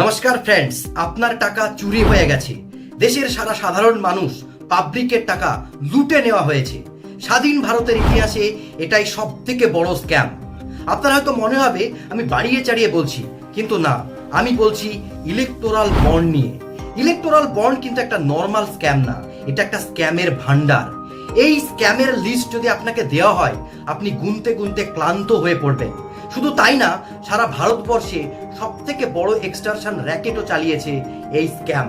নমস্কার ফ্রেন্ডস আপনার টাকা চুরি হয়ে গেছে। দেশের সারা সাধারণ মানুষ পাবলিকের টাকা লুটে নেওয়া হয়েছে। স্বাধীন ভারতের ইতিহাসে এটাই সব থেকে বড় স্ক্যাম আপনার হয়তো মনে হবে, আমি বাড়িয়ে চাড়িয়ে বলছি, কিন্তু না, আমি বলছি ইলেকটোরাল বন্ড নিয়ে। ইলেকটোরাল বন্ড কিন্তু একটা নর্মাল স্ক্যাম না, এটা একটা স্ক্যামের ভান্ডার এই স্ক্যামের লিস্ট যদি আপনাকে দেওয়া হয়, আপনি গুনতে গুনতে ক্লান্ত হয়ে পড়বেন। শুধু তাই না, সারা ভারতবর্ষে সব থেকে বড় এক্সটারশন র্যাকেটও চালিয়েছে এই স্ক্যাম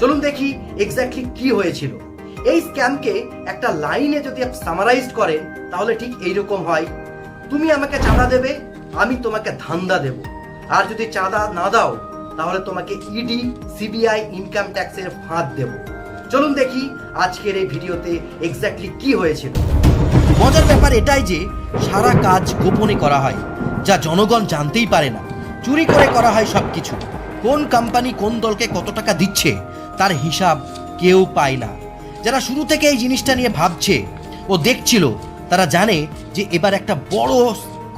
চলুন দেখি এক্স্যাক্টলি কি হয়েছিল। এই স্ক্যামকে একটা লাইনে যদি সামারাইজ করেন, তাহলে ঠিক এইরকম হয়, তুমি আমাকে চাঁদা দেবে, আমি তোমাকে ধান্দা দেব। আর যদি চাঁদা না দাও, তাহলে তোমাকে ইডি সিবিআই ইনকাম ট্যাক্সের ফাঁদ দেব। চলুন দেখি আজকের এই ভিডিওতে এক্স্যাক্টলি কি হয়েছিল। মজার ব্যাপার এটাই যে সারা কাজ গোপনে করা হয়, যা জনগণ জানতেই পারে না। চুরি করে করা হয় সব কিছু কোন কোম্পানি কোন দলকে কত টাকা দিচ্ছে, তার হিসাব কেউ পায় না। যারা শুরু থেকে এই জিনিসটা নিয়ে ভাবছে ও দেখছিল, তারা জানে যে এবার একটা বড়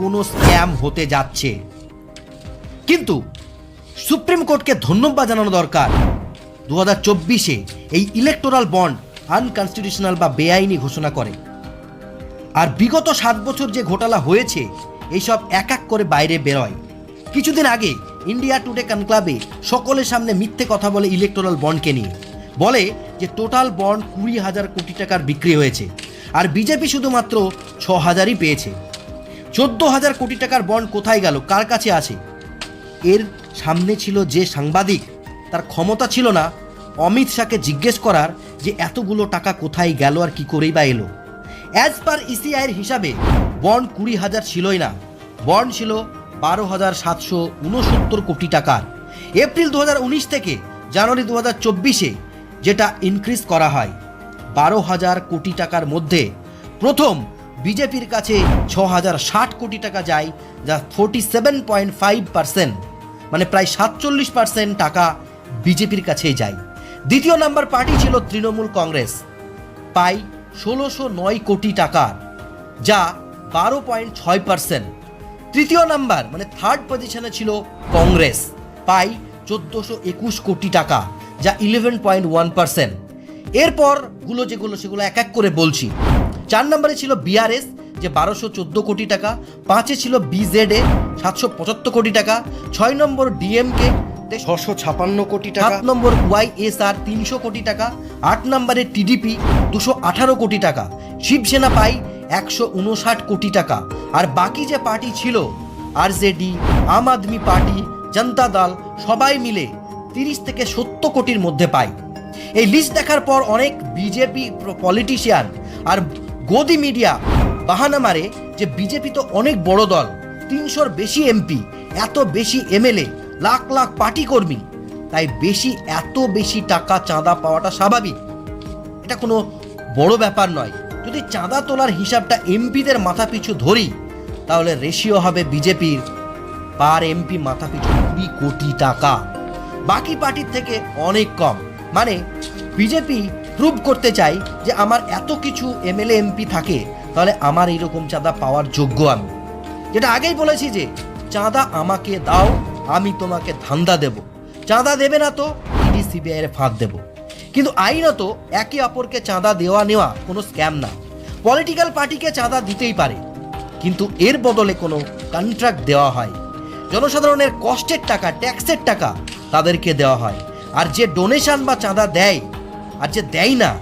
কোনো স্ক্যাম হতে যাচ্ছে। কিন্তু সুপ্রিম কোর্টকে ধন্যবাদ জানানো দরকার। দু হাজার চব্বিশে এই ইলেকটোরাল বন্ড আনকনস্টিটিউশনাল বা বেআইনি ঘোষণা করে। আর বিগত সাত বছর যে ঘোটালা হয়েছে, এইসব এক এক করে বাইরে বেরোয়। কিছুদিন আগে ইন্ডিয়া টুডে কনক্লাবে সকলের সামনে মিথ্যে কথা বলে ইলেকটোরাল বন্ডকে নিয়ে। বলে যে টোটাল বন্ড কুড়ি হাজার কোটি টাকার বিক্রি হয়েছে, আর বিজেপি শুধুমাত্র ছ হাজারই পেয়েছে। চোদ্দ হাজার কোটি টাকার বন্ড কোথায় গেল, কার কাছে আছে? এর সামনে ছিল যে সাংবাদিক তার ক্ষমতা ছিল না, অমিত শাহকে জিজ্ঞেস করার যে এতগুলো টাকা কোথায় গেল আর কি করেই বা এলো। অ্যাজ পার ইসিআইয়ের হিসাবে বন্ড কুড়ি হাজার ছিলই না। বন্ড ছিল বারো হাজার সাতশো উনসত্তর কোটি টাকার। এপ্রিল দু হাজার উনিশ থেকে জানুয়ারি দু হাজার চব্বিশে যেটা ইনক্রিজ করা হয়, বারো হাজার কোটি টাকার মধ্যে প্রথম বিজেপির কাছে ছ হাজার ষাট কোটি টাকা যায়, যা forty seven point five percent মানে প্রায় সাতচল্লিশ পার্সেন্ট টাকা বিজেপির কাছেই যায় দ্বিতীয় নাম্বার পার্টি ছিল তৃণমূল কংগ্রেস। পাই ষোলোশো নয় কোটি টাকার যা বারো পয়েন্ট ছয় পার্সেন্ট। তৃতীয় নাম্বার মানে থার্ড পজিশনে ছিল কংগ্রেস। পাই চোদ্দোশো একুশ কোটি টাকা, যা ইলেভেন পয়েন্ট ওয়ান পার্সেন্ট। এরপরগুলো যেগুলো, সেগুলো এক এক করে বলছি। চার নম্বরে ছিল বিআরএস যে বারোশো চোদ্দ কোটি টাকা। পাঁচে ছিল বিজেডে সাতশো পঁচাত্তর কোটি টাকা। ছয় নম্বর ডিএমকে ছশো ছাপান্ন কোটি টাকা। সাত নম্বর ওয়াইএসআর তিনশো কোটি টাকা। আট নম্বরে টিডিপি দুশো আঠারো কোটি টাকা। শিবসেনা পাই একশো উনষাট কোটি টাকা। আর বাকি যে পার্টি ছিল আরজেডি আম আদমি পার্টি জনতা দল সবাই মিলে তিরিশ থেকে সত্তর কোটির মধ্যে পায় এই লিস্ট দেখার পর অনেক বিজেপি পলিটিশিয়ান আর গদি মিডিয়া বাহানা মারে যে বিজেপি তো অনেক বড় দল তিনশোর বেশি এমপি এত বেশি এমএলএ লাখ লাখ পার্টি কর্মী। তাই বেশি, এত বেশি টাকা চাঁদা পাওয়াটা স্বাভাবিক। এটা কোনো বড় ব্যাপার নয়। যদি চাঁদা তোলার হিসাবটা এমপিদের মাথা পিছু ধরি, তাহলে রেশিও হবে বিজেপির পার এমপি মাথা পিছু কুড়ি কোটি টাকা। বাকি পার্টির থেকে অনেক কম। মানে বিজেপি প্রুভ করতে চাই যে আমার এত কিছু এমএলএ, এমপি থাকে, তাহলে আমার এইরকম চাঁদা পাওয়ার যোগ্য আমি। যেটা আগেই বলেছি যে, চাঁদা আমাকে দাও আমি তোমাকে ধান্দা দেব। চাঁদা দেবে না তো ইডি সিবিআই এর ফাঁদ দেব। কিন্তু আইনত একে অপরকে চাঁদা দেওয়া নেওয়া কোনো স্ক্যাম না। পলিটিক্যাল পার্টিকে চাঁদা দিতেই পারে। কিন্তু এর বদলে কোনো কন্ট্রাক্ট দেওয়া হয়। জনসাধারণের কষ্টের টাকা, ট্যাক্সের টাকা তাদেরকে দেওয়া হয়। আর যে ডোনেশন বা চাঁদা দেয় আর যে দেয় না,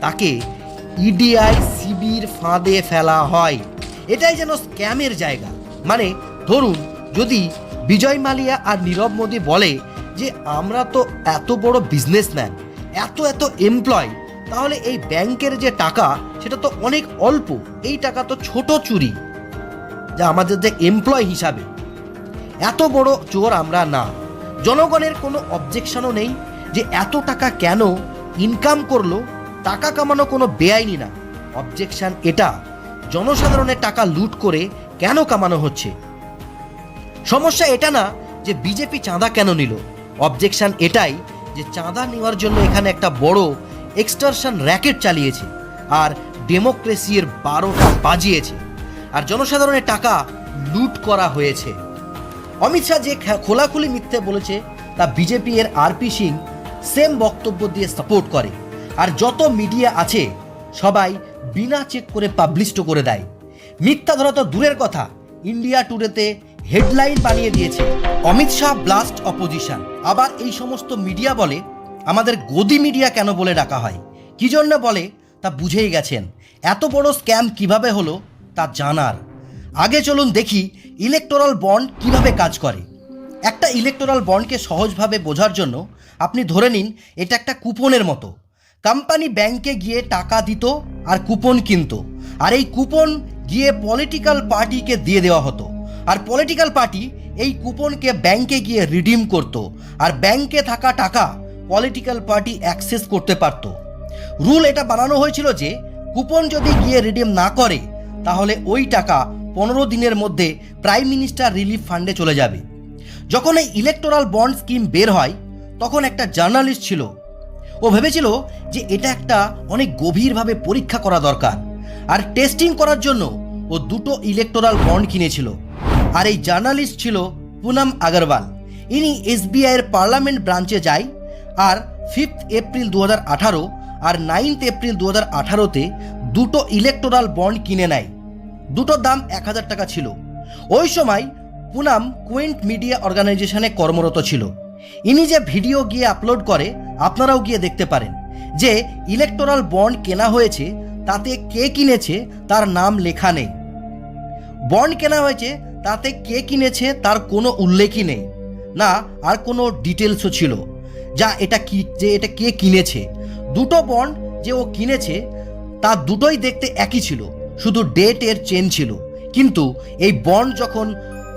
তাকে ইডিআই সিবির ফাঁদে ফেলা হয়। এটাই যেন স্ক্যামের জায়গা। মানে ধরুন, যদি বিজয় মালিয়া আর নীরব মোদী বলে যে, আমরা তো এত বড় বিজনেসম্যান এত এত এমপ্লয় তাহলে এই ব্যাংকের যে টাকা, সেটা তো অনেক অল্প, এই টাকা তো ছোট চুরি, যা আমাদের যে এমপ্লয় হিসাবে। এত বড় চোর আমরা না। জনগণের কোনো অবজেকশনও নেই যে, এত টাকা কেন ইনকাম করল, টাকা কামানো কোনো বেআইনি না। অবজেকশন এটা, জনসাধারণের টাকা লুট করে কেন কামানো হচ্ছে? সমস্যা এটা না যে বিজেপি চাঁদা কেন নিল? অবজেকশন এটাই যে চাঁদা নেওয়ার জন্য এখানে একটা বড় এক্সটারশন র্যাকেট চালিয়েছে আর ডেমোক্রেসির বারোটা বাজিয়েছে। আর জনসাধারণের টাকা লুট করা হয়েছে। অমিত শাহ যে খোলাখুলি মিথ্যে বলেছে, তা বিজেপি এর আরপি সিং সেম বক্তব্য দিয়ে সাপোর্ট করে। আর যত মিডিয়া আছে, সবাই বিনা চেক করে পাবলিশড করে দেয়। মিথ্যা ধরা তো দূরের কথা। ইন্ডিয়া টুডেতে হেডলাইন বানিয়ে দিয়েছে। Amit Shah blast opposition. আবার এই সমস্ত মিডিয়া বলে, আমাদের গদি মিডিয়া কেন বলে ডাকা হয়? কি জন্য বলে? তা বুঝেই গেছেন। এত বড় স্ক্যাম কীভাবে হলো, তা জানার। আগে চলুন দেখি ইলেকটোরাল বন্ড কীভাবে কাজ করে। একটা ইলেকটোরাল বন্ডকে সহজভাবে বোঝার জন্য আপনি ধরে নিন, এটা একটা কুপনের মতো। কোম্পানি ব্যাংকে গিয়ে টাকা দিত আর কুপন কিনতো। আর এই কুপন গিয়ে পলিটিক্যাল পার্টিকে দিয়ে দেওয়া হতো। আর পলিটিক্যাল পার্টি এই কুপনকে ব্যাংকে গিয়ে রিডিম করতো। আর ব্যাংকে থাকা টাকা পলিটিক্যাল পার্টি অ্যাক্সেস করতে পারতো। রুল এটা বানানো হয়েছিল যে, কুপন যদি গিয়ে রিডিম না করে, তাহলে ওই টাকা পনেরো দিনের মধ্যে প্রাইম মিনিস্টার রিলিফ ফান্ডে চলে যাবে। যখন এই ইলেকটোরাল বন্ড স্কিম বের হয়, তখন একটা জার্নালিস্ট ছিল। ও ভেবেছিল যে এটা একটা অনেক গভীরভাবে পরীক্ষা করা দরকার। আর টেস্টিং করার জন্য ও দুটো ইলেকটোরাল বন্ড কিনেছিল। আর এই জার্নালিস্ট ছিল পুনম আগরওয়াল। ইনি এসবিআই এর পার্লামেন্ট ব্রাঞ্চে যায় আর ফিফথ এপ্রিল দু আঠারো আর নাইনথ এপ্রিল দু হাজার আঠারোতে দুটো ইলেকটোরাল বন্ড কিনে নেয়। দুটোর দাম এক হাজার টাকা ছিল। ওই সময় পুনাম কুয়েন্ট মিডিয়া অর্গানাইজেশনে কর্মরত ছিল। ইনি যে ভিডিও গিয়ে আপলোড করে, আপনারাও গিয়ে দেখতে পারেন যে ইলেকটোরাল বন্ড কেনা হয়েছে, তাতে কে কিনেছে, তার নাম লেখা নেই। বন্ড কেনা হয়েছে তাতে কে কিনেছে তার কোনো উল্লেখই নেই। না, আর কোনো ডিটেলসও ছিল। যা এটা কি, যে এটা কে কিনেছে। দুটো বন্ড যে ও কিনেছে, তা দুটোই দেখতে একই ছিল। শুধু ডেট এর চেন ছিল। কিন্তু এই বন্ড যখন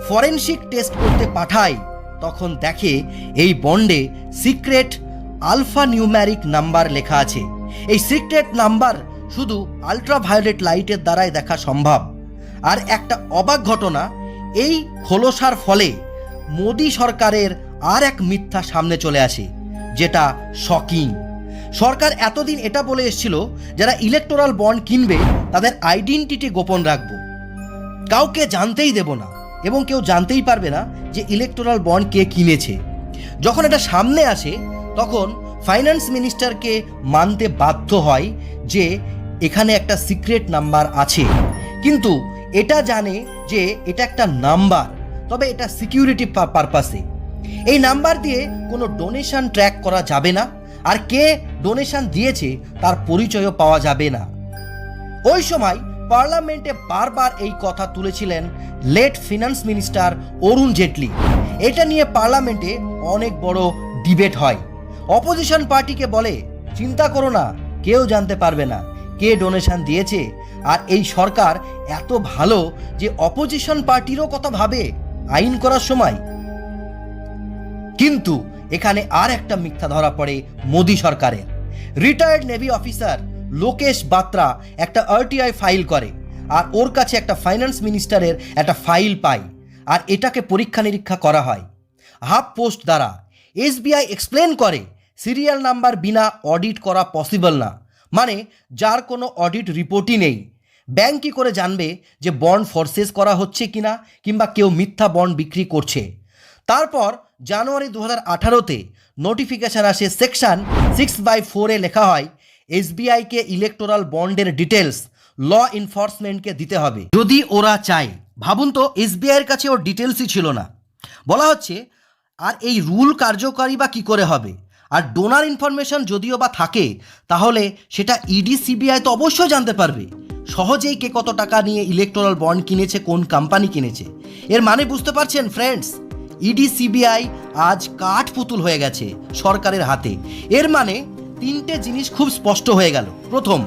ফরেনসিক টেস্ট করতে পাঠায়, তখন দেখে এই বন্ডে সিক্রেট আলফা নিউম্যারিক নাম্বার লেখা আছে। এই সিক্রেট নাম্বার শুধু আলট্রাভায়োলেট লাইটের দ্বারাই দেখা সম্ভব। আর একটা অবাক ঘটনা এই খোলসার ফলে মোদী সরকারের আর এক মিথ্যা সামনে চলে আসে, যেটা শকিং সরকার এতদিন এটা বলে এসেছিল, যারা ইলেকটোরাল বন্ড কিনবে, তাদের আইডেন্টিটি গোপন রাখব। কাউকে জানতেই দেব না, এবং কেউ জানতেই পারবে না যে ইলেকটোরাল বন্ড কে কিনেছে। যখন এটা সামনে আসে, তখন ফাইন্যান্স মিনিস্টারকে মানতে বাধ্য হয় যে এখানে একটা সিক্রেট নাম্বার আছে। কিন্তু এটা জানে যে এটা একটা নাম্বার, তবে এটা সিকিউরিটি পারপাসে। এই নাম্বার দিয়ে কোনো ডোনেশন ট্র্যাক করা যাবে না, আর কে ডোনেশন দিয়েছে তার পরিচয়ও পাওয়া যাবে না। ওই সময় পার্লামেন্টে বারবার এই কথা তুলেছিলেন late finance minister Arun Jaitley. এটা নিয়ে পার্লামেন্টে অনেক বড় ডিবেট হয়। অপোজিশন পার্টিকে বলে, চিন্তা করো না, কেউ জানতে পারবে না কে ডোনেশন দিয়েছে আর এই সরকার এত ভালো যে অপোজিশন পার্টিরও কথা ভাবে, আইন করার সময়। কিন্তু এখানে আর একটা মিথ্যা ধরা পড়ে মোদী সরকারের। Retired navy officer Lokesh Batra একটা আরটিআই ফাইল করে আর ওর কাছে একটা ফাইন্যান্স মিনিস্টারের একটা ফাইল পাই আর এটাকে পরীক্ষা নিরীক্ষা করা হয়। হাফ পোস্ট দ্বারা। এসবিআই এক্সপ্লেন করে সিরিয়াল নাম্বার বিনা অডিট করা পসিবল না। মানে যার কোনো অডিট রিপোর্টই নেই। ব্যাংক কী করে জানবে যে বন্ড ফরসেস করা হচ্ছে কিনা কিংবা কেউ মিথ্যা বন্ড বিক্রি করছে? তারপর জানুয়ারি দু হাজার আঠারোতে নোটিফিকেশন আসে সেকশন সিক্স বাই ফোরে লেখা হয় এসবিআইকে ইলেকটোরাল বন্ডের ডিটেলস ল এনফোর্সমেন্টকে দিতে হবে। যদি ওরা চায়, ভাবুন তো এসবিআইয়ের কাছে ওর ডিটেলসই ছিল না। বলা হচ্ছে, আর এই রুল কার্যকারী বা কী করে হবে? আর ডোনার ইনফরমেশন যদিও বা থাকে, তাহলে সেটা ইডি সিবিআই তো অবশ্যই জানতে পারবে। সহজেই কে কত টাকা নিয়ে ইলেকটোরাল বন্ড কিনেছে, কোন কোম্পানি কিনেছে। এর মানে বুঝতে পারছেন ফ্রেন্ডস ইডি সিবিআই আজ কাঠ পুতুল হয়ে গেছে সরকারের হাতে। এর মানে তিনটে জিনিস খুব স্পষ্ট হয়ে গেল। প্রথম,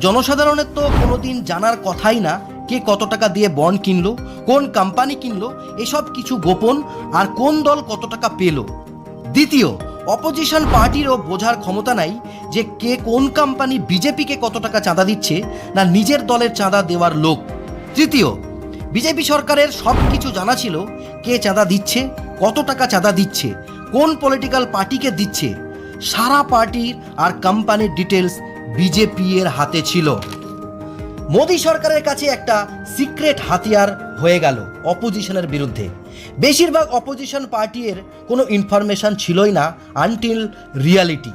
জনসাধারণের তো কোনোদিন জানার কথাই না কে কত টাকা দিয়ে বন্ড কিনলো, কোন কোম্পানি কিনলো, এসব কিছু গোপন আর কোন দল কত টাকা পেল। দ্বিতীয় অপোজিশন পার্টিরও বোঝার ক্ষমতা নাই যে কে কোন কোম্পানি বিজেপিকে কত টাকা চাঁদা দিচ্ছে না নিজের দলের চাঁদা দেওয়ার লোক। তৃতীয়, বিজেপি সরকারের সব কিছু জানা ছিল কে চাঁদা দিচ্ছে, কত টাকা চাঁদা দিচ্ছে, কোন পলিটিক্যাল পার্টিকে দিচ্ছে। সারা পার্টির আর কোম্পানির ডিটেলস বিজেপি এর হাতে ছিল। মোদী সরকারের কাছে একটা সিক্রেট হাতিয়ার হয়ে গেল অপোজিশনের বিরুদ্ধে। বেশিরভাগ অপোজিশন পার্টির কোনো ইনফরমেশন ছিলই না আনটিল রিয়ালিটি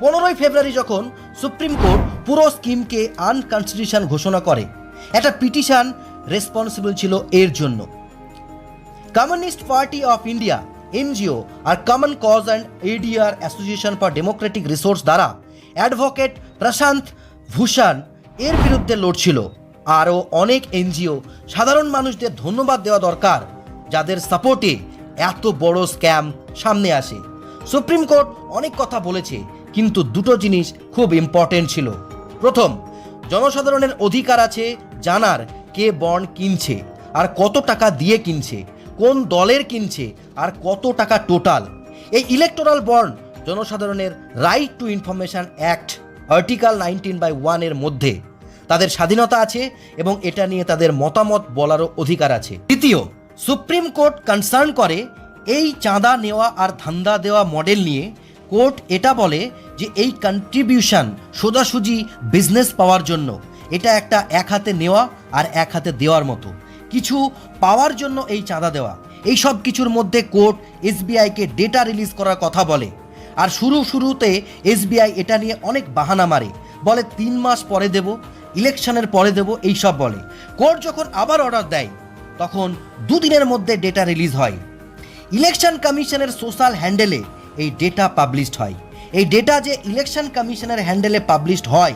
পনেরোই ফেব্রুয়ারি যখন সুপ্রিম কোর্ট পুরো স্কিমকে আনকনস্টিটিউশন ঘোষণা করে, একটা পিটিশন রেসপন্সিবল ছিল এর জন্য। Communist Party of India NGO R Common Cause and ADR Association for Democratic Resource দ্বারা অ্যাডভোকেট প্রশান্ত ভূষণ এর বিরুদ্ধে লড়ছিল। আরও অনেক এনজিও, সাধারণ মানুষদের ধন্যবাদ দেওয়া দরকার যাদের সাপোর্টে এত বড় স্ক্যাম সামনে আসে। সুপ্রিম কোর্ট অনেক কথা বলেছে, কিন্তু দুটো জিনিস খুব ইম্পর্টেন্ট ছিল। প্রথম, জনসাধারণের অধিকার আছে জানার কে বন্ড কিনছে, আর কত টাকা দিয়ে কিনছে, কোন দলের কিনছে, আর কত টাকা টোটাল এই ইলেকটোরাল বন্ড জনসাধারণের right to information act article nineteen by ওয়ানের মধ্যে। তাদের স্বাধীনতা আছে এবং এটা নিয়ে তাদের মতামত বলারও অধিকার আছে। দ্বিতীয় সুপ্রিম কোর্ট কনসার্ন করে এই চাঁদা নেওয়া আর ধান্দা দেওয়া মডেল নিয়ে কোর্ট এটা বলে যে এই কন্ট্রিবিউশন সোজাসুজি বিজনেস পাওয়ার জন্য। এটা একটা এক হাতে নেওয়া আর এক হাতে দেওয়ার মতো। কিছু পাওয়ার জন্য এই চাঁদা দেওয়া। এই সব কিছুর মধ্যে কোর্ট এসবিআইকে ডেটা রিলিজ করার কথা বলে। আর শুরু শুরুতে এসবিআই এটা নিয়ে অনেক বাহানা মারে। বলে তিন মাস পরে দেব ইলেকশনের পরে দেব, এই সব বলে। কোর্ট যখন আবার অর্ডার দেয় তখন দুদিনের মধ্যে ডেটা রিলিজ হয়। ইলেকশন কমিশনের সোশ্যাল হ্যান্ডেলে এই ডেটা পাবলিশড হয়। এই ডেটা যে ইলেকশন কমিশনের হ্যান্ডেলে পাবলিশড হয়,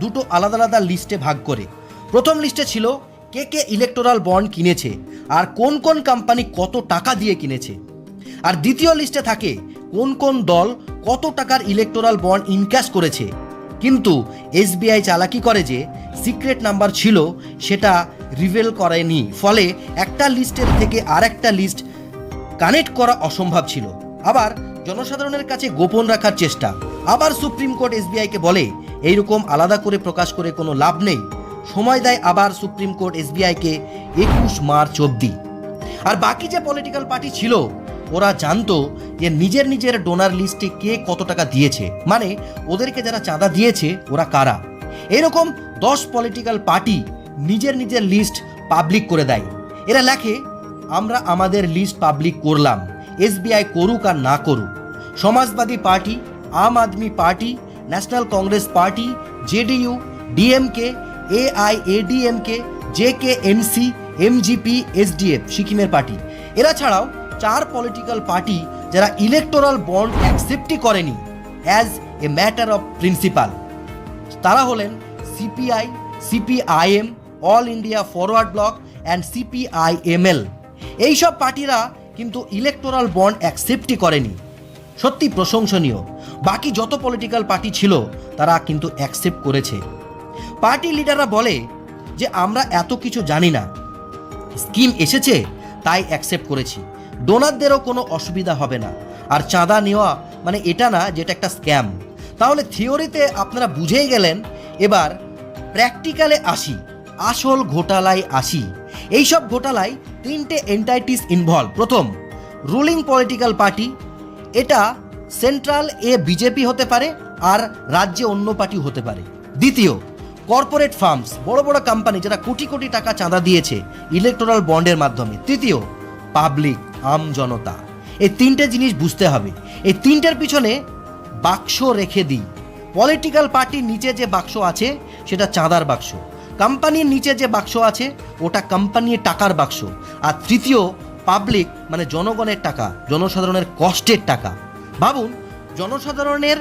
দুটো আলাদা আলাদা লিস্টে ভাগ করে। প্রথম লিস্টে ছিল কে কে ইলেকটোরাল বন্ড কিনেছে আর কোন কোন কোম্পানি কত টাকা দিয়ে কিনেছে। আর দ্বিতীয় লিস্টে থাকে কোন কোন দল কত টাকার ইলেকটোরাল বন্ড ইনক্যাশ করেছে। কিন্তু এসবিআই চালাকি করে যে সিক্রেট নাম্বার ছিল সেটা রিভেল করেনি ফলে একটা লিস্টের থেকে আর একটা লিস্ট কানেক্ট করা অসম্ভব ছিল। আবার জনসাধারণের কাছে গোপন রাখার চেষ্টা। আবার সুপ্রিম কোর্ট এসবিআইকে বলে, এইরকম আলাদা করে প্রকাশ করে কোনো লাভ নেই। সময় দেয় আবার সুপ্রিম কোর্ট এসবিআইকে একুশ মার্চ অবধি। আর বাকি যে পলিটিক্যাল পার্টি ছিল, ওরা জানতো যে নিজের নিজের ডোনার লিস্টে কে কত টাকা দিয়েছে। মানে ওদেরকে যারা চাঁদা দিয়েছে, ওরা কারা? এরকম দশ পলিটিক্যাল পার্টি নিজের নিজের লিস্ট পাবলিক করে দেয়। এরা লেখে, আমরা আমাদের লিস্ট পাবলিক করলাম এসবিআই করুক আর না করুক। Samajwadi party, Aam Aadmi party, National Congress Party, JDU, DMK AIADMK J K NC, MGP, SDF, সিকিমের পার্টি। এরা ছাড়াও চার পলিটিক্যাল পার্টি যারা ইলেকটোরাল বন্ড অ্যাকসেপ্টই করেনি as a matter of principle তারা হলেন CPI CPIM All India Forward Bloc and CPIML. এইসব পার্টিরা কিন্তু ইলেকটোরাল বন্ড অ্যাকসেপ্টই করেনি। সত্যি প্রশংসনীয়। বাকি যত পলিটিক্যাল পার্টি ছিল, তারা কিন্তু অ্যাকসেপ্ট করেছে। পার্টি লিডাররা বলে যে, আমরা এত কিছু জানি না। স্কিম এসেছে, তাই অ্যাকসেপ্ট করেছি। ডোনারদেরও কোনো অসুবিধা হবে না। আর চাঁদা নেওয়া মানে এটা না, যেটা একটা স্ক্যাম। তাহলে থিওরিতে আপনারা বুঝেই গেলেন। এবার প্র্যাকটিক্যালে আসি। আসল ঘোটালায় আসি। এইসব ঘোটালায় তিনটে এন্টাইটিস ইনভলভ প্রথম রুলিং পলিটিক্যাল পার্টি এটা সেন্ট্রাল এ বিজেপি হতে পারে আর রাজ্যে অন্য পার্টি হতে পারে। দ্বিতীয় কর্পোরেট ফার্মস বড় বড় কোম্পানি যারা কোটি কোটি টাকা চাঁদা দিয়েছে ইলেকটোরাল বন্ডের মাধ্যমে। তৃতীয় পাবলিক আম জনতা। এই তিনটে জিনিস বুঝতে হবে। এই তিনটের পিছনে বাক্স রেখে দিই। পলিটিক্যাল পার্টির নিচে যে বাক্স আছে, সেটা চাঁদার বাক্স। কোম্পানির নিচে যে বাক্স আছে, ওটা কোম্পানির টাকার বাক্স। আর তৃতীয় পাবলিক মানে জনগণের টাকা, জনসাধারণের কষ্টের টাকা। ভাবুন, জনসাধারণের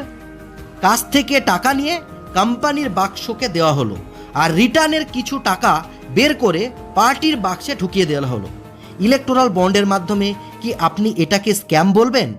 কাছ থেকে টাকা নিয়ে কোম্পানির বাক্সকে দেওয়া হলো, আর রিটার্নের কিছু টাকা বের করে পার্টির বাক্সে ঢুকিয়ে দেওয়া হলো। ইলেকটোরাল বন্ডের মাধ্যমে কি আপনি এটাকে স্ক্যাম বলবেন?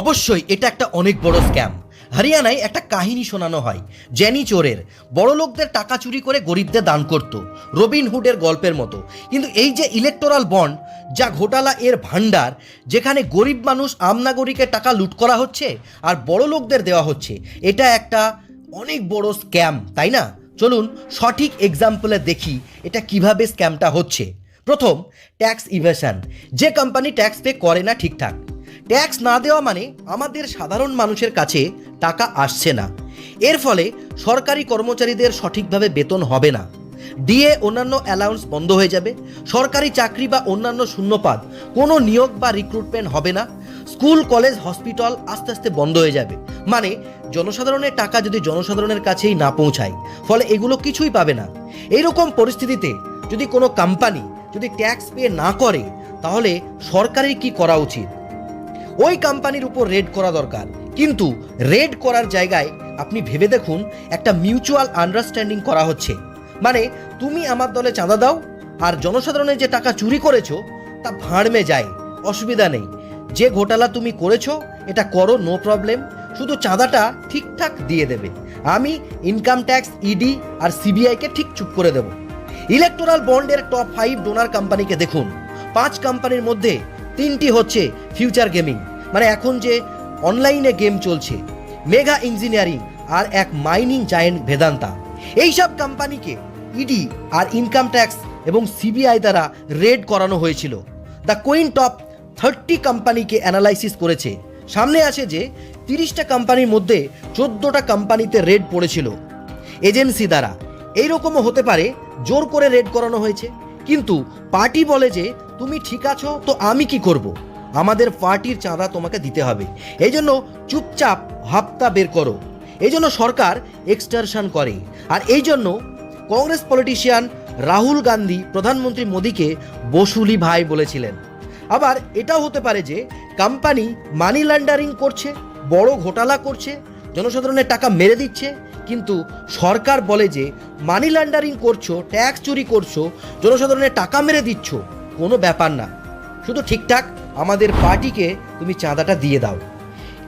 অবশ্যই, এটা একটা অনেক বড় স্ক্যাম হরিয়ানায় একটা কাহিনী শোনানো হয়। জ্যানি চোরের। বড় লোকদের টাকা চুরি করে গরিবদের দান করত। রবিন হুডের গল্পের মতো। কিন্তু এই যে ইলেকটোরাল বন্ড যা ঘোটালা এর ভাণ্ডার, যেখানে গরিব মানুষ আমনাগরিকের টাকা লুট করা হচ্ছে আর বড় লোকদের দেওয়া হচ্ছে, এটা একটা অনেক বড় স্ক্যাম তাই না? চলুন সঠিক এক্সাম্পলে দেখি এটা কীভাবে স্ক্যামটা হচ্ছে। প্রথম ট্যাক্স ইভেশন যে কোম্পানি ট্যাক্স পে করে না ঠিকঠাক। ট্যাক্স না দেওয়া মানে আমাদের সাধারণ মানুষের কাছে টাকা আসছে না। এর ফলে সরকারি কর্মচারীদের সঠিকভাবে বেতন হবে না। ডিএ অন্যান্য অ্যালাউন্স বন্ধ হয়ে যাবে। সরকারি চাকরি বা অন্যান্য শূন্যপাদ, কোনো নিয়োগ বা রিক্রুটমেন্ট হবে না। স্কুল, কলেজ হসপিটাল আস্তে আস্তে বন্ধ হয়ে যাবে। মানে জনসাধারণের টাকা যদি জনসাধারণের কাছেই না পৌঁছায়, ফলে এগুলো কিছুই পাবে না। এইরকম পরিস্থিতিতে যদি কোনো কোম্পানি যদি ট্যাক্স পে না করে, তাহলে সরকারের কি করা উচিত? ওই কোম্পানির উপর রেড করা দরকার। কিন্তু রেড করার জায়গায় আপনি ভেবে দেখুন, একটা মিউচুয়াল আন্ডারস্ট্যান্ডিং করা হচ্ছে। মানে তুমি আমার দলে চাঁদা দাও, আর জনসাধারণের যে টাকা চুরি করেছ, তা ভাঁড়মে যায়, অসুবিধা নেই। যে ঘোটালা তুমি করেছ, এটা করো নো প্রবলেম শুধু চাঁদাটা ঠিকঠাক দিয়ে দেবে। আমি ইনকাম ট্যাক্স ইডি আর সিবিআইকে ঠিক চুপ করে দেবো। ইলেকটোরাল বন্ডের টপ ফাইভ ডোনার কোম্পানিকে দেখুন। পাঁচ কোম্পানির মধ্যে তিনটি হচ্ছে ফিউচার গেমিং মানে এখন যে অনলাইনে গেম চলছে মেগা ইঞ্জিনিয়ারিং আর এক মাইনিং জায়েন্ট ভেদান্তা এইসব কোম্পানিকে ইডি আর ইনকাম ট্যাক্স এবং সিবিআই দ্বারা রেড করানো হয়েছিল। দ্য কুইন টপ থার্টি কোম্পানিকে অ্যানালাইসিস করেছে। সামনে আসে যে তিরিশটা কোম্পানির মধ্যে চোদ্দোটা কোম্পানিতে রেড পড়েছিল। এজেন্সি দ্বারা। এইরকমও হতে পারে, জোর করে রেড করানো হয়েছে। কিন্তু পার্টি বলে যে তুমি ঠিক আছো? তো আমি কি করব? আমাদের পার্টির চাঁদা তোমাকে দিতে হবে। এই জন্য চুপচাপ হাপ্তা বের করো। এই জন্য সরকার এক্সটারশন করে। আর এই জন্য কংগ্রেস পলিটিশিয়ান রাহুল গান্ধী প্রধানমন্ত্রী মোদীকে বসুলি ভাই বলেছিলেন। আবার এটাও হতে পারে যে কোম্পানি মানি লন্ডারিং করছে, বড় ঘোটালা করছে, জনসাধারণের টাকা মেরে দিচ্ছে, কিন্তু সরকার বলে যে মানি লন্ডারিং করছ ট্যাক্স চুরি করছ, জনসাধারণের টাকা মেরে দিচ্ছ। কোনো ব্যাপার না। শুধু ঠিকঠাক আমাদের পার্টিকে তুমি চাঁদাটা দিয়ে দাও।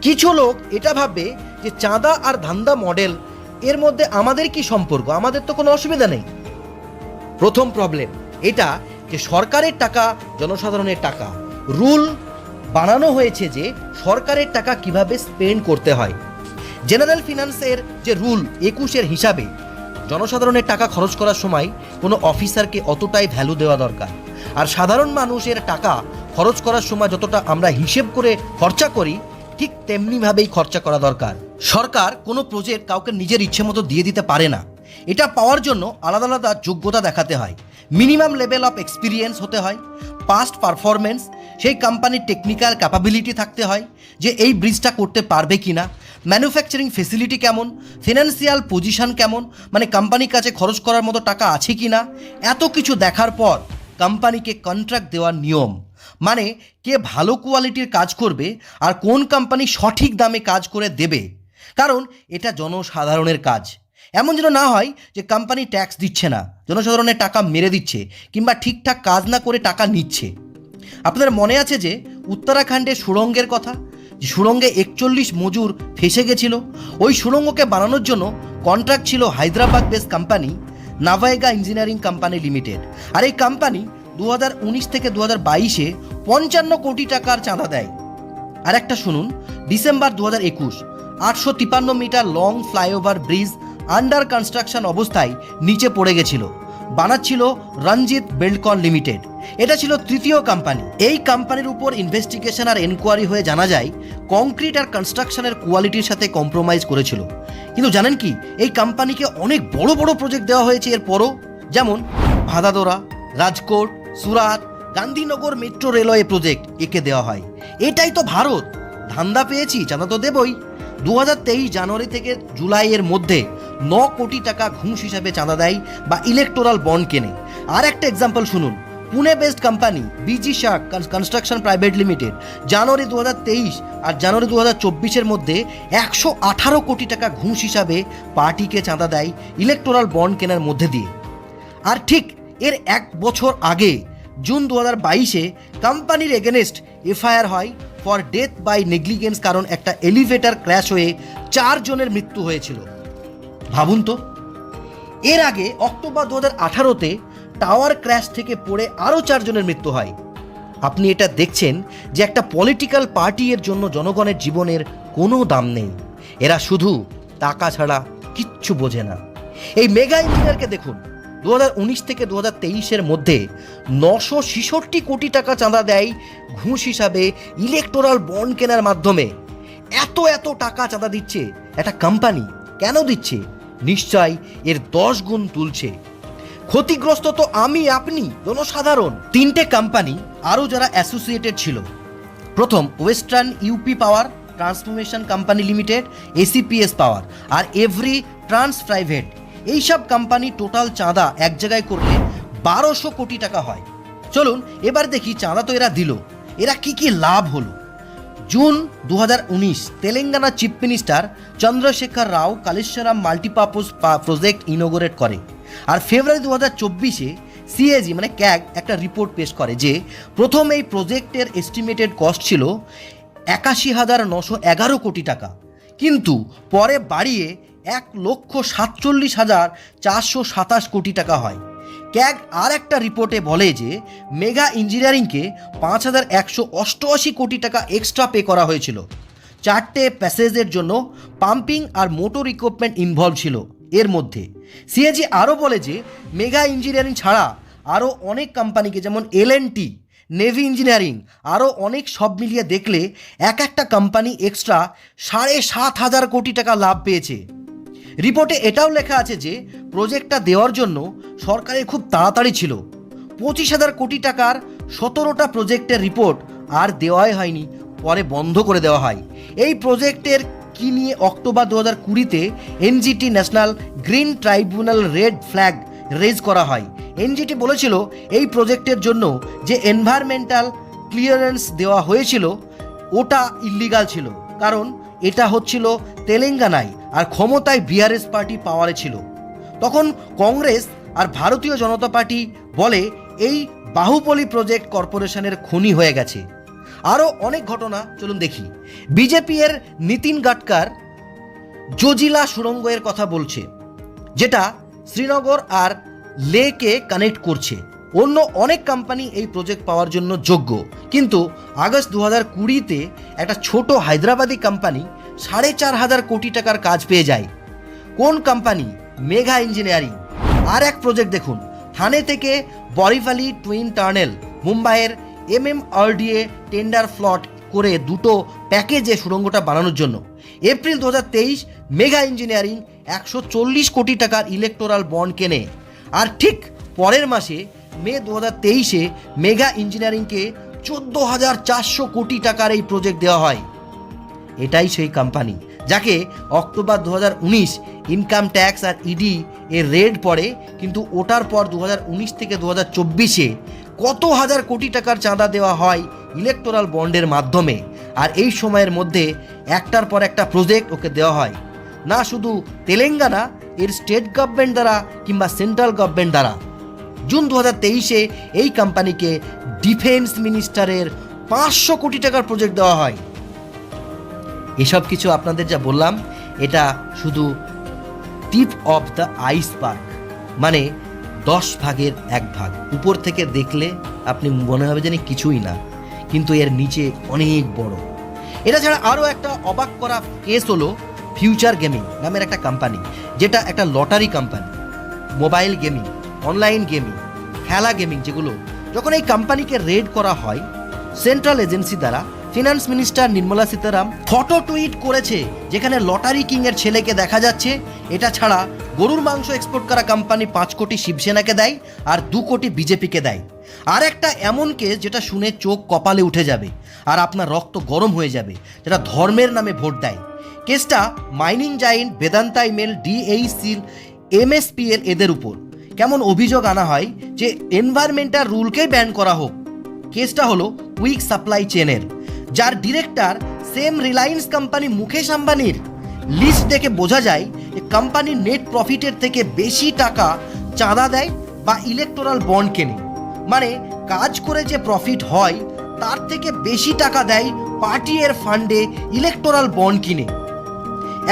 কিছু লোক এটা ভাববে যে চাঁদা আর ধান্দা মডেল, এর মধ্যে আমাদের কি সম্পর্ক? আমাদের তো কোনো অসুবিধা নেই। প্রথম প্রবলেম এটা যে সরকারের টাকা, জনসাধারণের টাকা। রুল বানানো হয়েছে যে সরকারের টাকা কীভাবে স্পেন্ড করতে হয়। জেনারেল ফিনান্সের যে রুল একুশের হিসাবে জনসাধারণের টাকা খরচ করার সময় কোনো অফিসারকে অতটাই ভ্যালু দেওয়া দরকার। আর সাধারণ মানুষের টাকা খরচ করার সময় যতটা আমরা হিসেব করে খরচা করি, ঠিক তেমনিভাবেই খরচা করা দরকার। সরকার কোনো প্রজেক্ট কাউকে নিজের ইচ্ছে মতো দিয়ে দিতে পারে না। এটা পাওয়ার জন্য আলাদা আলাদা যোগ্যতা দেখাতে হয়। মিনিমাম লেভেল অফ এক্সপিরিয়েন্স হতে হয়। পাস্ট পারফরমেন্স সেই কোম্পানির টেকনিক্যাল ক্যাপাবিলিটি থাকতে হয় যে এই ব্রিজটা করতে পারবে কি না ম্যানুফ্যাকচারিং ফেসিলিটি কেমন? ফিনান্সিয়াল পজিশন কেমন? মানে কোম্পানির কাছে খরচ করার মতো টাকা আছে কি না এত কিছু দেখার পর কোম্পানিকে কন্ট্রাক্ট দেওয়ার নিয়ম। মানে কে ভালো কোয়ালিটির কাজ করবে আর কোন কোম্পানি সঠিক দামে কাজ করে দেবে। কারণ এটা জনসাধারণের কাজ। এমন যেন না হয় যে কোম্পানি ট্যাক্স দিচ্ছে না, জনসাধারণের টাকা মেরে দিচ্ছে কিংবা ঠিকঠাক কাজ না করে টাকা নিচ্ছে। আপনাদের মনে আছে যে উত্তরাখণ্ডে সুড়ঙ্গের কথা? যে সুড়ঙ্গে একচল্লিশ মজুর ফেসে গেছিল। ওই সুড়ঙ্গকে বানানোর জন্য কন্ট্রাক্ট ছিল Hyderabad base company Navayuga engineering company limited আর এই কোম্পানি দু হাজার উনিশ থেকে দু হাজার বাইশে পঞ্চান্ন কোটি টাকার চাঁদা দেয়। আর একটা শুনুন, ডিসেম্বর দু হাজার একুশ, আটশো তিপান্ন metre long flyover bridge under construction অবস্থায় নিচে পড়ে গেছিল। বানাচ্ছিল রঞ্জিত বেল্টকন লিমিটেড। এটা ছিল তৃতীয় কোম্পানি এই কোম্পানির উপর ইনভেস্টিগেশন আর এনকোয়ারি হয়ে জানা যায় কংক্রিট আর কনস্ট্রাকশনের কোয়ালিটির সাথে কম্প্রোমাইজ করেছিল। কিন্তু জানেন কি, এই কোম্পানিকে অনেক বড় বড় প্রজেক্ট দেওয়া হয়েছে এরপরও। যেমন Vadodara, Rajkot, Surat, Gandhinagar metro railway project একে দেওয়া হয়। এটাই তো ভারত। ধান্দা পেয়েছি চাঁদা তো দেবই। দু হাজার তেইশ জানুয়ারি থেকে জুলাইয়ের মধ্যে ন কোটি টাকা ঘুষ হিসাবে চাঁদা দেয় বা ইলেকটোরাল বন্ড কেনে। আর একটা এক্সাম্পল শুনুন। Pune based company BG Shirke construction private limited January দু হাজার তেইশ আর জানুয়ারি দু হাজার মধ্যে একশো আঠারো কোটি টাকা ঘুষ হিসাবে পার্টিকে চাঁদা দেয় ইলেকটোরাল বন্ড কেনার মধ্যে দিয়ে। আর ঠিক এর এক বছর আগে, জুন দু হাজার বাইশে কোম্পানির এগেনস্ট এফআইআর হয় ফর ডেথ বাই নেগলিগেন্স কারণ একটা এলিভেটার ক্র্যাশ হয়ে চারজনের মৃত্যু হয়েছিল। ভাবুন তো। এর আগে অক্টোবর দু হাজার আঠারোতে টাওয়ার ক্র্যাশ থেকে পড়ে আরও চারজনের মৃত্যু হয়। আপনি এটা দেখছেন যে একটা পলিটিক্যাল পার্টি এর জন্য জনগণের জীবনের কোনো দাম নেই। এরা শুধু টাকা ছাড়া কিচ্ছু বোঝে না। এই মেগা ইঞ্জিনিয়ারকে দেখুন, দু থেকে দু হাজার মধ্যে নশো ছেষট্টি কোটি টাকা চাঁদা দেয় ঘুষ হিসাবে ইলেকটোরাল বন্ড কেনার মাধ্যমে। এত এত টাকা চাঁদা দিচ্ছে একটা কোম্পানি। কেন দিচ্ছে? নিশ্চয় এর দশ গুণ তুলছে। ক্ষতিগ্রস্ত তো আমি, আপনি, জনসাধারণ। তিনটে কোম্পানি আরও যারা অ্যাসোসিয়েটেড ছিল। প্রথম western UP power transformation company limited ACPS power আর এভরি ট্রান্স প্রাইভেট এইসব কোম্পানি টোটাল চাঁদা এক জায়গায় করলে বারোশো কোটি টাকা হয়। চলুন, এবার দেখি চাঁদা তো এরা দিল। এরা কি কি লাভ হলো? জুন দু Telangana chief minister Chandrashekar Rao Kaleshwaram multipurpose project inaugurate করে। আর ফেব্রুয়ারি দু হাজার চব্বিশে সিএজি মানে ক্যাগ, একটা রিপোর্ট পেশ করে যে প্রথম এই প্রজেক্টের এস্টিমেটেড কস্ট ছিল একাশি হাজার নশো এগারো কোটি টাকা। কিন্তু পরে বাড়িয়ে এক লক্ষ সাতচল্লিশ হাজার চারশো সাতাশ কোটি টাকা হয়। ক্যাগ আর একটা রিপোর্টে বলে যে, মেগা ইঞ্জিনিয়ারিংকে পাঁচ হাজার একশো অষ্টআশি কোটি টাকা এক্সট্রা পে করা হয়েছিল। চারটে প্যাসেজের জন্য পাম্পিং আর মোটর ইকুইপমেন্ট ইনভলভ ছিল। এর মধ্যে সিএজি আরও বলে যে, মেগা ইঞ্জিনিয়ারিং ছাড়া আরও অনেক কোম্পানিকে যেমন এল নেভি ইঞ্জিনিয়ারিং আরও অনেক সব মিলিয়ে দেখলে এক একটা কোম্পানি এক্সট্রা সাড়ে সাত হাজার কোটি টাকা লাভ পেয়েছে। রিপোর্টে এটাও লেখা আছে যে প্রজেক্টটা দেওয়ার জন্য সরকারের খুব তাড়াতাড়ি ছিল। পঁচিশ হাজার কোটি টাকার সতেরোটা প্রজেক্টের রিপোর্ট আর দেওয়াই হয়নি, পরে বন্ধ করে দেওয়া হয়। এই প্রজেক্টের কি নিয়ে অক্টোবর দু হাজার কুড়িতে NGT national green tribunal red flag raise করা হয়। এনজিটি বলেছিল এই প্রজেক্টের জন্য যে এনভায়রনমেন্টাল ক্লিয়ারেন্স দেওয়া হয়েছিল, ওটা ইল্লিগাল ছিল। কারণ এটা হচ্ছিল তেলেঙ্গানায় আর ক্ষমতায় বিআরএস পার্টি পাওয়ারে ছিল। তখন কংগ্রেস আর ভারতীয় জনতা পার্টি বলে এই বাহুবলী প্রজেক্ট কর্পোরেশনের খনি হয়ে গেছে। আরও অনেক ঘটনা, চলুন দেখি। বিজেপি এর নীতিন গাটকার জজিলা সুড়ঙ্গের কথা বলছে, যেটা শ্রীনগর আর লেকে কানেক্ট করছে। অন্য অনেক কোম্পানি এই প্রজেক্ট পাওয়ার জন্য যোগ্য। কিন্তু আগস্ট দু হাজার কুড়িতে একটা ছোট হায়দ্রাবাদি কোম্পানি সাড়ে চার হাজার কোটি টাকার কাজ পেয়ে যায়। কোন কোম্পানি মেঘা ইঞ্জিনিয়ারিং। আর এক প্রজেক্ট দেখুন। থানে থেকে বরিফালি টুইন টার্নেল মুম্বাইয়ের এম এম আরডিএ টেন্ডার ফ্লট করে দুটো প্যাকেজে সুড়ঙ্গটা বানানোর জন্য। এপ্রিল দু মেগা ইঞ্জিনিয়ারিং একশো চল্লিশ কোটি টাকার ইলেকটোরাল বন্ড কেনে। আর ঠিক পরের মাসে, মে দু হাজার তেইশে মেগা ইঞ্জিনিয়ারিংকে চোদ্দ হাজার চারশো কোটি টাকার এই প্রজেক্ট দেওয়া হয়। এটাই সেই কোম্পানি যাকে অক্টোবর দু ইনকাম ট্যাক্স আর ইডি এর রেড পড়ে, কিন্তু ওটার পর দু থেকে দু হাজার চব্বিশে কত হাজার কোটি টাকার চাঁদা দেওয়া হয় ইলেকটোরাল বন্ডের মাধ্যমে। আর এই সময়ের মধ্যে একটার পর একটা প্রজেক্ট ওকে দেওয়া হয়। না শুধু তেলেঙ্গানা, এর স্টেট গভর্নমেন্ট দ্বারা কিংবা সেন্ট্রাল গভর্নমেন্ট দ্বারা। জুন দু তেইশে এই কোম্পানিকে ডিফেন্স মিনিস্টারের পাঁচশো কোটি টাকার প্রজেক্ট দেওয়া হয়। এসব কিছু আপনাদের যা বললাম, এটা শুধু টিপ অফ দ্য আইসবার্গ মানে দশ ভাগের এক ভাগ। উপর থেকে দেখলে আপনি মনে হবে যেন কিছুই না, কিন্তু এর নিচে অনেক বড়। এটা ছাড়া আরও একটা অবাক করা কেস হলো ফিউচার গেমিং নামের একটা কোম্পানি যেটা একটা lottery company mobile gaming online gaming খেলা গেমিং যেগুলো, যখন এই কোম্পানিকে রেড করা হয় সেন্ট্রাল এজেন্সি দ্বারা finance minister Nirmala Sitharaman photo tweet করেছে, যেখানে লটারি কিং এর ছেলেকে দেখা যাচ্ছে। এটা ছাড়া গরুর মাংস এক্সপোর্ট করা কোম্পানি পাঁচ কোটি শিবসেনাকে দেয় আর দু কোটি বিজেপিকে দেয়। আর একটা এমন কেস যেটা শুনে চোখ কপালে উঠে যাবে আর আপনার রক্ত গরম হয়ে যাবে, যেটা ধর্মের নামে ভোট দেয়। কেসটা মাইনিং জাইন্ট বেদান্তা ইমেল ডিএইসিল এমএসপিএল এদের উপর। কেমন অভিযোগ আনা হয় যে এনভায়রনমেন্টাল রুলকেই ব্যান করা হোক। কেসটা হলো উইক সাপ্লাই চেনের যার director same Reliance company Mukesh আম্বানির। লিস্ট দেখে বোঝা যায় যে কোম্পানির নেট প্রফিটের থেকে বেশি টাকা চাঁদা দেয় বা ইলেকটোরাল বন্ড কেনে। মানে কাজ করে যে প্রফিট হয়, তার থেকে বেশি টাকা দেয় পার্টি এর ফান্ডে ইলেকটোরাল বন্ড কিনে।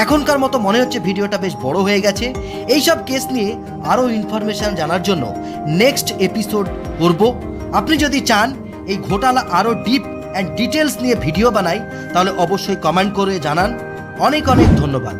এখনকার মতো মনে হচ্ছে ভিডিওটা বেশ বড় হয়ে গেছে। এইসব কেস নিয়ে আরও ইনফরমেশান জানার জন্য নেক্সট এপিসোড করব। আপনি যদি চান, এই ঘোটালা আরও ডিপ অ্যান্ড ডিটেলস নিয়ে ভিডিও বানাই তাহলে অবশ্যই কমেন্ট করে জানান। অনেক অনেক ধন্যবাদ।